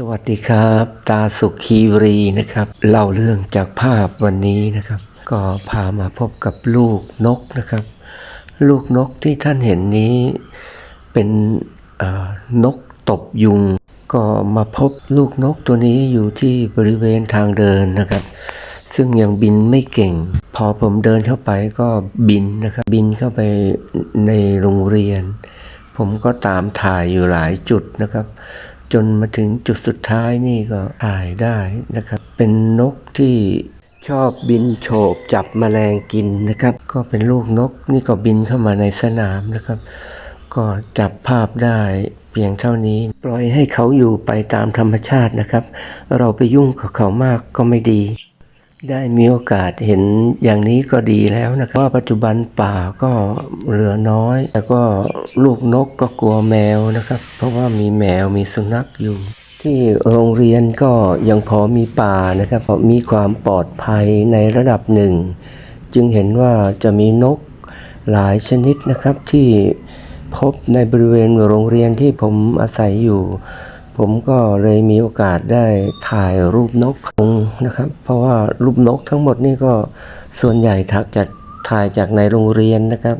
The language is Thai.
สวัสดีครับ ตาสุขีรีนะครับเล่าเรื่องจากภาพวันนี้นะครับ ก็พามาพบกับลูกนกนะครับ ลูกนกที่ท่านเห็นนี้เป็นนกตบยุง ก็มาพบลูกนกตัวนี้อยู่ที่บริเวณทางเดินนะครับ ซึ่งยังบินไม่เก่ง พอผมเดินเข้าไปก็บินนะครับ บินเข้าไปในโรงเรียน ผมก็ตามถ่ายอยู่หลายจุดนะครับ จนมาถึงจุดสุดท้ายนี่ก็ถ่ายได้นะครับ เป็นนกที่ชอบบินโฉบจับแมลงกินนะครับ ก็เป็นลูกนกนี่ก็บินเข้ามาในสนามนะครับ ก็จับภาพได้เพียงเท่านี้ ปล่อยให้เขาอยู่ไปตามธรรมชาตินะครับ เราไปยุ่งกับเขามากก็ไม่ดี ได้มีโอกาสเห็นอย่างนี้ก็ดีแล้วนะครับว่าปัจจุบันป่าก็เหลือน้อยแต่ก็ลูกนกก็กลัวแมวนะครับ เพราะว่ามีแมวมีสุนัขอยู่ ที่โรงเรียนก็ยังพอมีป่านะครับพอมีความปลอดภัยในระดับหนึ่ง จึงเห็นว่าจะมีนกหลายชนิดนะครับที่พบในบริเวณโรงเรียนที่ผมอาศัยอยู่ ผมก็เลยมีโอกาสได้ถ่ายรูปนกงนะครับ เพราะว่ารูปนกทั้งหมดนี่ก็ส่วนใหญ่ทักจากถ่ายจากในโรงเรียนนะครับ